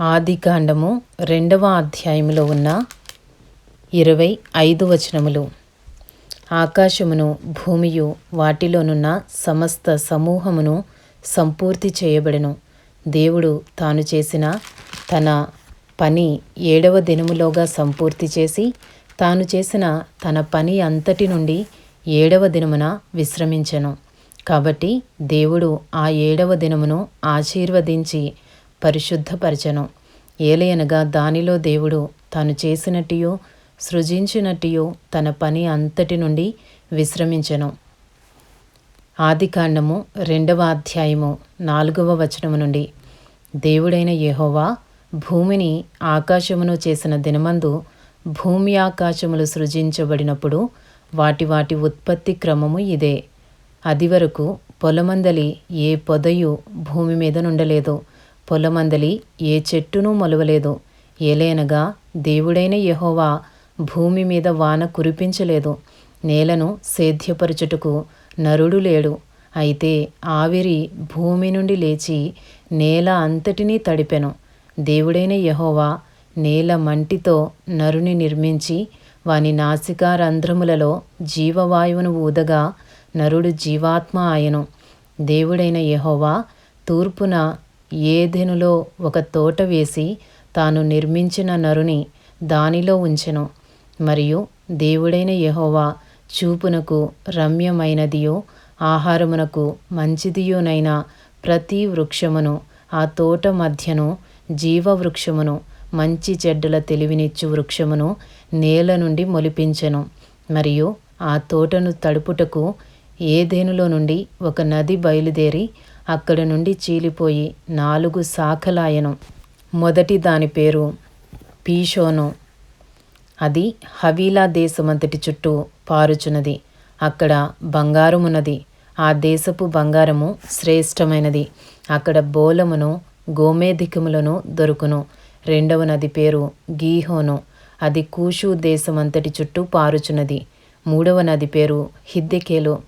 ఆదికాండము రెండవ అధ్యాయములో ఉన్న ఇరవై ఐదు వచనములు. ఆకాశమును భూమియు వాటిలోనున్న సమస్త సమూహమును సంపూర్తి చేయబడెను. దేవుడు తాను చేసిన తన పని ఏడవ దినములోగా సంపూర్తి చేసి తాను చేసిన తన పని అంతటి నుండి ఏడవ దినమున విశ్రమించెను. కాబట్టి దేవుడు ఆ ఏడవ దినమును ఆశీర్వదించి పరిశుద్ధపరచను. ఏలయనగా దానిలో దేవుడు తాను చేసినట్టియో సృజించినట్టియో తన పని అంతటి నుండి విశ్రమించను. ఆదికాండము రెండవ అధ్యాయము నాలుగవ వచనము నుండి. దేవుడైన యెహోవా భూమిని ఆకాశమును చేసిన దినమందు భూమి ఆకాశములు సృజించబడినప్పుడు వాటి వాటి ఉత్పత్తి క్రమము ఇదే. అది వరకు పొలమందలి ఏ పొదయు భూమి మీద నుండలేదు. పొలమందలి ఏ చెట్టును మొలవలేదు. ఏలేనగా దేవుడైన యహోవా భూమి మీద వాన కురిపించలేదు. నేలను సేద్యపరచుటకు నరుడు లేడు. అయితే ఆవిరి భూమి నుండి లేచి నేల అంతటినీ తడిపెను. దేవుడైన యహోవా నేల మంటితో నరుని నిర్మించి వాని నాసికా రంధ్రములలో జీవవాయువును ఊదగా నరుడు జీవాత్మ ఆయను. దేవుడైన యహోవా తూర్పున ఏదెనులో ఒక తోట వేసి తాను నిర్మించిన నరుని దానిలో ఉంచెను. మరియు దేవుడైన యహోవా చూపునకు రమ్యమైనదియో ఆహారమునకు మంచిదియోనైన ప్రతి వృక్షమును ఆ తోట మధ్యను జీవవృక్షమును మంచి చెడ్డల తెలివినిచ్చు వృక్షమును నేల నుండి మొలిపించెను. మరియు ఆ తోటను తడుపుటకు ఏదేనులో నుండి ఒక నది బయలుదేరి అక్కడ నుండి చీలిపోయి నాలుగు శాఖలాయను మొదటి దాని పేరు పీషోను. అది హవీలా దేశమంతటి చుట్టూ పారుచున్నది. అక్కడ బంగారమున్నది. ఆ దేశపు బంగారము శ్రేష్టమైనది. అక్కడ బోలమును గోమేధికములను దొరుకును. రెండవ నది పేరు గీహోను. అది కూషు దేశమంతటి చుట్టూ పారుచున్నది. మూడవ నది పేరు హిద్దెకేలు.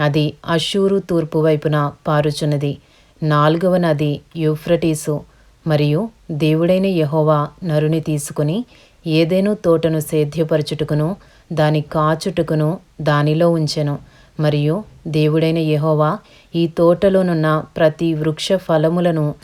అది అషూరు తూర్పు వైపున పారుచున్నది. నాలుగవ నది యూఫ్రటీసు మరియు దేవుడైన యహోవా నరుని తీసుకుని ఏదేను తోటను సేద్యపరచుటకును దాని కాచుటకును దానిలో ఉంచెను. మరియు దేవుడైన యహోవా ఈ తోటలోనున్న ప్రతి వృక్ష ఫలములను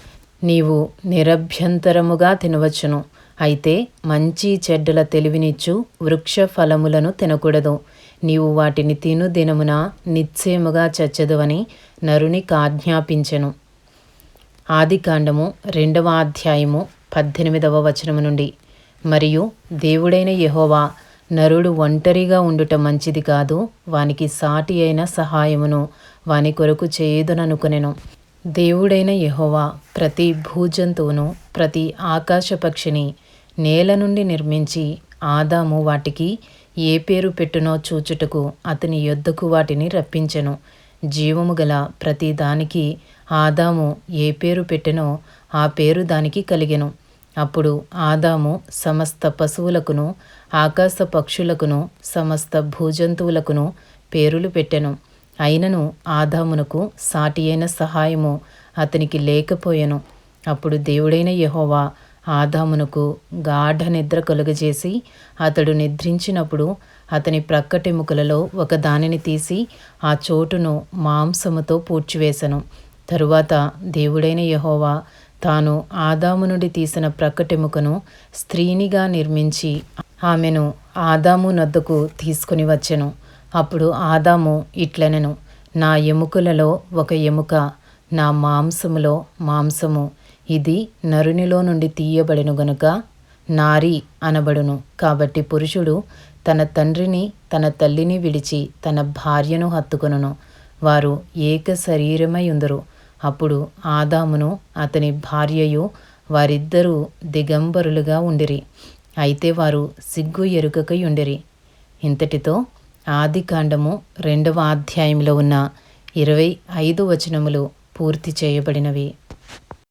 నీవు నిరభ్యంతరముగా తినవచ్చును. అయితే మంచి చెడ్డల తెలివినిచ్చు వృక్ష ఫలములను తినకూడదు. నీవు వాటిని తిను దినమున నిశ్చయముగా చచ్చదువని నరునికి ఆజ్ఞాపించెను ఆదికాండము రెండవ అధ్యాయము పద్దెనిమిదవ వచనము నుండి. మరియు దేవుడైన యహోవా నరుడు ఒంటరిగా ఉండుట మంచిది కాదు వానికి సాటి అయిన సహాయమును వాని కొరకు చేయుదుననుకునెను. దేవుడైన యహోవా ప్రతి భూజంతువును ప్రతి ఆకాశ పక్షిని నేల నుండి నిర్మించి ఆదాము వాటికి ఏ పేరు పెట్టునో చూచుటకు అతని యొద్దకు వాటిని రప్పించెను. జీవము గల ప్రతి దానికి ఆదాము ఏ పేరు పెట్టెనో ఆ పేరు దానికి కలిగెను. అప్పుడు ఆదాము సమస్త పశువులకును ఆకాశ పక్షులకును సమస్త భూజంతువులకును పేరులు పెట్టెను. అయినను ఆదామునకు సాటి అయిన సహాయము అతనికి లేకపోయెను. అప్పుడు దేవుడైన యహోవా ఆదామునకు గాఢ నిద్ర కలుగజేసి అతడు నిద్రించినప్పుడు అతని ప్రక్కటెముకలలో ఒక దానిని తీసి ఆ చోటును మాంసముతో పూడ్చివేశను తరువాత దేవుడైన యహోవా తాను ఆదాము నుండి తీసిన ప్రక్కటెముకను స్త్రీనిగా నిర్మించి ఆమెను ఆదాము నద్దకు తీసుకుని వచ్చెను. అప్పుడు ఆదాము ఇట్లనెను నా ఎముకలలో ఒక ఎముక నా మాంసములో మాంసము ఇది నరునిలో నుండి తీయబడెను గనుక నారి అనబడును. కాబట్టి పురుషుడు తన తండ్రిని తన తల్లిని విడిచి తన భార్యను హత్తుకొనును. వారు ఏక శరీరమై ఉందరు అప్పుడు ఆదామును అతని భార్యయు వారిద్దరూ దిగంబరులుగా ఉండిరి. అయితే వారు సిగ్గు ఎరుకకై ఉండిరి ఇంతటితో ఆదికాండము రెండవ అధ్యాయంలో ఉన్న ఇరవై ఐదు వచనములు పూర్తి చేయబడినవి.